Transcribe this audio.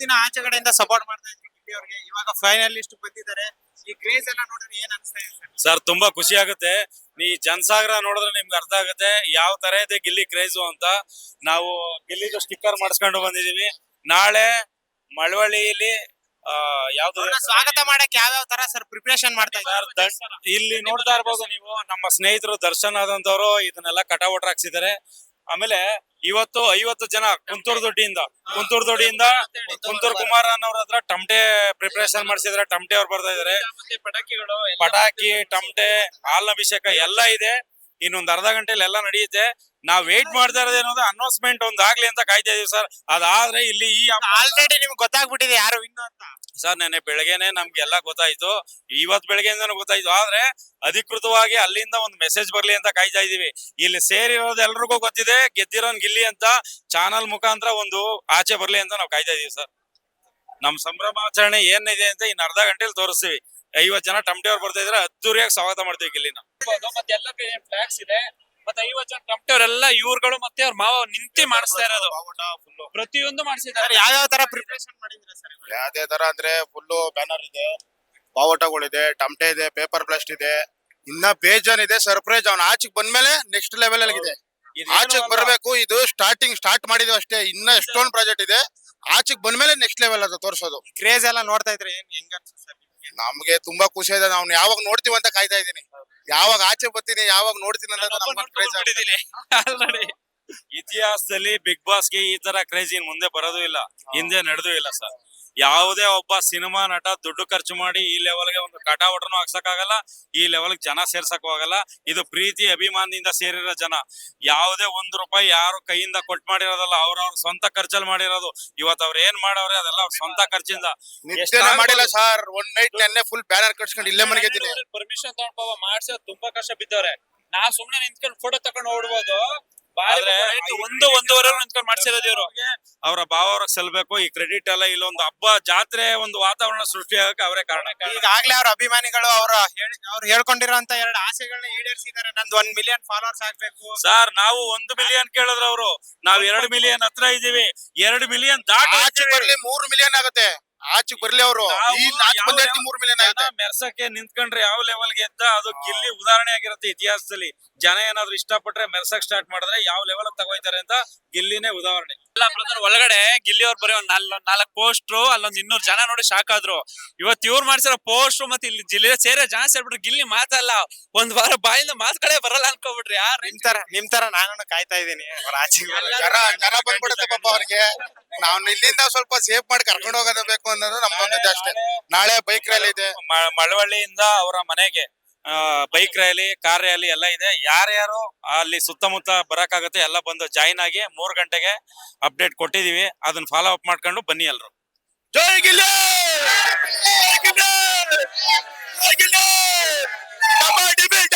ದಿನ ಆಚೆ ಕಡೆಯಿಂದ ಸಪೋರ್ಟ್ ಮಾಡ್ತಾ ಇದ್ದೀವಿ ಗಿಲ್ಲಿ ಅವ್ರಿಗೆ. ಇವಾಗ ಫೈನಲಿಸ್ಟ್ ಬಂದಿದ್ದಾರೆ. ಈ ಕ್ರೇಜ್ ಎಲ್ಲ ನೋಡಿದ್ರೆ ಏನ್ ಅನ್ಸ್ತಾ ಇದೆ ಸರ್? ಸರ್ ತುಂಬಾ ಖುಷಿ ಆಗುತ್ತೆ. ಈ ಜನಸಾಗರ ನೋಡಿದ್ರೆ ನಿಮ್ಗೆ ಅರ್ಥ ಆಗುತ್ತೆ. ಯಾವ ತರ ಇದೆ ಗಿಲ್ಲಿ ಕ್ರೇಜು ಅಂತ. ನಾವು ಗಿಲ್ಲಿದು ಸ್ಟಿಕ್ಕರ್ ಮಾಡಿಸ್ಕೊಂಡು ಬಂದಿದೀವಿ ನಾಳೆ ಮಳವಳ್ಳಿಯಲ್ಲಿ ಆ, ಯಾವ್ದು ಅವ್ರನ್ನ ಸ್ವಾಗತ ಮಾಡಕ್ ಯಾವ ತರ ಸರ್ ಪ್ರಿಪರೇಷನ್ ಮಾಡ್ತಾ ಸರ್, ಇದ್ದಾರೆ ಇಲ್ಲಿ ನೋಡ್ತಾ ಇರ್ಬೋದು ನೀವು. ನಮ್ಮ ಸ್ನೇಹಿತರು ದರ್ಶನ್ ಆದಂತವ್ರು ಇದನ್ನೆಲ್ಲ ಕಟಾವಟ್ ಹಾಕ್ಸಿದ್ದಾರೆ. ಆಮೇಲೆ ಇವತ್ತು ಐವತ್ತು ಜನ ಕುಂತೂರು ದೊಡ್ಡಿಯಿಂದ ಕುಂತೂರು ದೊಡ್ಡಿಯಿಂದ ಕುಂತೂರು ಕುಮಾರ್ ಅನ್ನೋರ ಹತ್ರ ಟಮಟೆ ಪ್ರಿಪರೇಷನ್ ಮಾಡಿಸಿದ್ರೆ. ಟಮಟೆ ಅವ್ರು ಬರ್ತಾ ಇದಾರೆ. ಪಟಾಕಿಗಳು ಪಟಾಕಿ ಟಮಟೆ ಹಾಲ್ ಅಭಿಷೇಕ ಎಲ್ಲ ಇದೆ. ಇನ್ನೊಂದ್ ಅರ್ಧ ಗಂಟೆಲಿ ಎಲ್ಲ ನಡೆಯುತ್ತೆ. ನಾವ್ ವೇಟ್ ಮಾಡ್ತಾ ಇರೋದು ಅನ್ನೋದು ಅನೌನ್ಸ್ಮೆಂಟ್ ಒಂದ್ ಆಗ್ಲಿ ಅಂತ ಕಾಯ್ತಾ ಇದೀವಿ ಸರ್. ಅದಾದ್ರೆ ಇಲ್ಲಿ ಈ ಆಲ್ರೆಡಿ ನಿಮ್ಗೆ ಗೊತ್ತಾಗ್ಬಿಟ್ಟಿದೆ ಯಾರು ಇನ್ನು ಅಂತ. ಸರ್, ನೆನ್ನೆ ಬೆಳಗ್ಗೆನೆ ನಮ್ಗೆಲ್ಲ ಗೊತ್ತಾಯ್ತು. ಇವತ್ ಬೆಳಗ್ಗೆಯಿಂದನೂ ಗೊತ್ತಾಯ್ತು. ಆದ್ರೆ ಅಧಿಕೃತವಾಗಿ ಅಲ್ಲಿಂದ ಒಂದು ಮೆಸೇಜ್ ಬರ್ಲಿ ಅಂತ ಕಾಯ್ತಾ ಇದೀವಿ. ಇಲ್ಲಿ ಸೇರಿರೋದು ಎಲ್ರಿಗೂ ಗೊತ್ತಿದೆ. ಗೆದ್ದಿರೋನ್ ಗಿಲ್ಲಿ ಅಂತ ಚಾನಲ್ ಮುಖಾಂತರ ಒಂದು ಆಚೆ ಬರ್ಲಿ ಅಂತ ನಾವು ಕಾಯ್ತಾ ಇದೀವಿ ಸರ್. ನಮ್ ಸಂಭ್ರಮಾಚರಣೆ ಏನಿದೆ ಅಂತ ಇನ್ನ ಅರ್ಧ ಗಂಟೆಲಿ ತೋರಿಸ್ತೀವಿ. ಐವತ್ ಜನ ಟಮಟೆ ಅವ್ರು ಬರ್ತಾ ಇದ್ರೆ ಅದ್ದೂರಿಯಾಗಿ ಸ್ವಾಗತ ಮಾಡ್ತೀವಿ ಗಿಲ್ಲಿನ. ಮತ್ತೆ ಫ್ಲಾಗ್ಸ್ ಇದೆ. ಮತ್ತೆ ಐವತ್ ಜನ ಟಮಟೆಯವರೆಲ್ಲ ಇವ್ರುಗಳು ಮತ್ತೆ ಅವ್ರ ಮಾವ ನಿಂತಿ ಮಾಡಿಸ್ತಾ ಇರೋದು. ಪ್ರತಿಯೊಂದು ಮಾಡಿಸಿದ್ದಾರೆ. ಯಾವ ಯಾವ ತರ ಪ್ರಿಪರೇಷನ್ ಮಾಡಿದ್ರೆ ಸರ್? ಯಾವ್ದೇ ತರ ಅಂದ್ರೆ ಫುಲ್ಲು ಬ್ಯಾನರ್ ಇದೆ ಬಾವುಟಗಳಿದೆ ಟಮಟೆ ಇದೆ ಪೇಪರ್ ಬ್ಲಾಸ್ಟ್ ಇದೆ. ಇನ್ನ ಬೇಜಾನ್ ಇದೆ ಸರ್ಪ್ರೈಸ್ ಅವ್ನ. ಆಚೆಗೆ ಬಂದ್ಮೇಲೆ ನೆಕ್ಸ್ಟ್ ಲೆವೆಲ್ ಅಲ್ಲಿ ಇದೆ. ಆಚೆಗೆ ಬರಬೇಕು ಇದು ಸ್ಟಾರ್ಟಿಂಗ್ ಸ್ಟಾರ್ಟ್ ಮಾಡಿದ್ವಿ ಅಷ್ಟೇ. ಇನ್ನ ಎಷ್ಟೊಂದು ಪ್ರಾಜೆಕ್ಟ್ ಇದೆ. ಆಚೆಗೆ ಬಂದ್ಮೇಲೆ ನೆಕ್ಸ್ಟ್ ಲೆವೆಲ್ ಅದು ತೋರಿಸೋದು. ಕ್ರೇಜ್ ಎಲ್ಲ ನೋಡ್ತಾ ಇದ್ರೆ ಏನ್ ಹೆಂಗ ಅನ್ಸುತ್ತೆ ಸರ್ ನಿಮ್ಗೆ? ನಮ್ಗೆ ತುಂಬಾ ಖುಷಿ ಇದೆ. ನಾವು ಯಾವಾಗ ನೋಡ್ತೀವಿ ಅಂತ ಕಾಯ್ತಾ ಇದೀನಿ ಯಾವಾಗ ಆಚೆ ಬರ್ತೀನಿ ಯಾವಾಗ ನೋಡ್ತೀನಿ ಅನ್ನೋದು. ಆಲ್ರೆಡಿ. ಇತಿಹಾಸದಲ್ಲಿ ಬಿಗ್ ಬಾಸ್ಗೆ ಈ ತರ ಕ್ರೇಜ್ ಇನ್ ಮುಂದೆ ಬರೋದು ಇಲ್ಲ. ಹಿಂದೆ ನಡೆದು ಇಲ್ಲ ಸರ್ ಯಾವುದೇ ಒಬ್ಬ ಸಿನಿಮಾ ನಟ ದುಡ್ಡು ಖರ್ಚು ಮಾಡಿ ಈ ಲೆವೆಲ್ಗೆ ಒಂದು ಕಟಾವಟನು ಹಾಕ್ಸಕ್ಕಾಗಲ್ಲ. ಈ ಲೆವೆಲ್ಗೆ ಜನ ಸೇರ್ಸಕ್ ಆಗಲ್ಲ ಇದು ಪ್ರೀತಿ ಅಭಿಮಾನದಿಂದ ಸೇರಿರೋ ಜನ. ಯಾವುದೇ ಒಂದ್ ರೂಪಾಯಿ ಯಾರು ಕೈಯಿಂದ ಕೊಟ್ಟು ಮಾಡಿರೋದಲ್ಲ ಅವ್ರವ್ರ ಸ್ವಂತ ಖರ್ಚಲ್ಲಿ ಮಾಡಿರೋದು. ಇವತ್ತು ಅವ್ರ ಏನ್ ಮಾಡವ್ರೆ ಅದೆಲ್ಲ ಅವ್ರ ಸ್ವಂತ ಖರ್ಚಿಂದ. ಮಾಡಿಲ್ಲ ಸರ್. ಒಂದ್ ನೈಟ್ ನೆನ್ನೆ ಫುಲ್ ಬ್ಯಾನರ್ ಕಟ್ಸ್ಕೊಂಡು ಇಲ್ಲೇ ಮನೆಗೆ ಪರ್ಮಿಷನ್ ತಗೊಂಡ್ ಬಾಬಾ ಮಾಡ್ಸೋದ್ ತುಂಬಾ ಕಷ್ಟ ಬಿದ್ದವ್ರೆ. ನಾ ಸುಮ್ನೆ ನಿಂತ್ಕೊಂಡು ಫೋಟೋ ತಗೊಂಡು ಓಡ್ಬೋದು. ಆದ್ರೆ ಒಂದು ಒಂದೂವರೆ ನಿಂತ್ಕೊಂಡು ಮಾಡ್ಸಿರೋದು ಇವ್ರು. ಅವರ ಭಾವ ಅವ್ರಿಗೆ ಸಲ್ಬೇಕು ಈ ಕ್ರೆಡಿಟ್ ಎಲ್ಲ ಇಲ್ಲೊಂದು ಹಬ್ಬ ಜಾತ್ರೆ ಒಂದು ವಾತಾವರಣ ಸೃಷ್ಟಿ ಆಗಕ್ಕೆ ಅವರೇ ಕಾರಣ. ಈಗಾಗ್ಲೇ ಅವ್ರ ಅಭಿಮಾನಿಗಳು ಅವ್ರ ಹೇಳಿ ಅವ್ರು ಹೇಳ್ಕೊಂಡಿರೋಂತ ಎರಡು ಆಸೆಗಳನ್ನ ಈಡೇರಿಸಿದ್ದಾರೆ. ನಂದು ಒಂದ್ ಮಿಲಿಯನ್ ಫಾಲೋವರ್ಸ್ ಆಗ್ಬೇಕು. ಸರ್ ನಾವು ಒಂದು ಮಿಲಿಯನ್ ಕೇಳಿದ್ರ ಅವರು. ನಾವ್ ಎರಡು ಮಿಲಿಯನ್ ಹತ್ರ ಇದೀವಿ ಎರಡು ಮಿಲಿಯನ್ ದಾಟಿ ಆಚೆ ಬರ್ಲಿ ಮೂರ್ ಮಿಲಿಯನ್ ಆಗುತ್ತೆ. ಆಚೆ ಬರ್ಲಿ ಅವರು. ಈ ನಾಲ್ಕು ಮೂರ್ ಮಿಲಿಯನ್ ಆಗುತ್ತೆ. ಮೆರ್ಸಕ್ಕೆ ನಿಂತ್ಕೊಂಡ್ರೆ ಯಾವ ಲೆವೆಲ್ಗೆ ಎದ್ದ ಅದು ಗಿಲ್ಲಿ ಉದಾಹರಣೆ ಆಗಿರುತ್ತೆ ಇತಿಹಾಸದಲ್ಲಿ. ಜನ ಏನಾದ್ರು ಇಷ್ಟಪಟ್ರೆ ಮೆರ್ಸಕ್ ಸ್ಟಾರ್ಟ್ ಮಾಡಿದ್ರೆ ಯಾವ ಲೆವೆಲ್ ತಗೋಯ್ತಾರೆ ಅಂತ ಗಿಲ್ಲಿನೇ ಉದಾಹರಣೆ. ಎಲ್ಲ ಬ್ರದರ್ ಒಳಗಡೆ ಗಿಲ್ಲಿ ಅವ್ರು ಬರೀ ಒಂದ್ ನಾಲ್ ನಾಲ್ಕು ಪೋಸ್ಟ್ರು ಅಲ್ಲೊಂದ್ ಇನ್ನೂರ್ ಜನ ನೋಡಿ ಶಾಕ್ ಆದ್ರು ಇವತ್ ಇವ್ರು ಮಾಡ್ಸಿರೋ ಪೋಸ್ಟ್ ಮತ್ತೆ ಇಲ್ಲಿ ಜಿಲ್ಲೆ ಸೇರೆ ಜನ ಸೇರ್ಬಿಟ್ರು ಗಿಲ್ಲಿ ಮಾತಲ್ಲ. ಒಂದ್ ವಾರ ಬಾಯಿಂದ ಮಾತುಗಳೇ ಬರಲ್ಲ ಅನ್ಕೋಬಿಟ್ರಿ ಯಾರು ನಿಮ್ ತರ ನಿಮ್ ತರ ನಾನು ಕಾಯ್ತಾ. ಜನ ಜನ ಬಂದ್ಬಿಡುತ್ತೆ ಪಾಪ ಅವ್ರಿಗೆ. ನಾವು ಇಲ್ಲಿಂದ ಸ್ವಲ್ಪ ಸೇಫ್ ಮಾಡಿ ಕರ್ಕೊಂಡು ಹೋಗೋದು ಬೇಕು ಅನ್ನೋದು ನಮ್ದೊಂದಿದೆ ಅಷ್ಟೇ. ನಾಳೆ ಬೈಕ್ ರ್ಯಾಲಿ ಇದೆ. ಮ- ಮಳವಳ್ಳಿಯಿಂದ ಅವರ ಮನೆಗೆ ಬೈಕ್ ರ್ಯಾಲಿ ಕಾರ್ ರ್ಯಾಲಿ ಎಲ್ಲ ಇದೆ. ಯಾರ್ಯಾರು ಅಲ್ಲಿ ಸುತ್ತಮುತ್ತ ಬರಕಾಗುತ್ತೆ ಎಲ್ಲ ಬಂದು ಜಾಯಿನ್ ಆಗಿ ಮೂರ್ ಗಂಟೆಗೆ ಅಪ್ಡೇಟ್ ಕೊಟ್ಟಿದೀವಿ. ಅದನ್ನ ಫಾಲೋ ಅಪ್ ಮಾಡ್ಕೊಂಡು ಬನ್ನಿ ಎಲ್ರು. ಜೈ ಗಿಲ್ಲಿ! ಜೈ ಗಿಲ್ಲಿ! ಜೈ ಗಿಲ್ಲಿ! ಕಬಡ್ಡಿ ಬೇಟ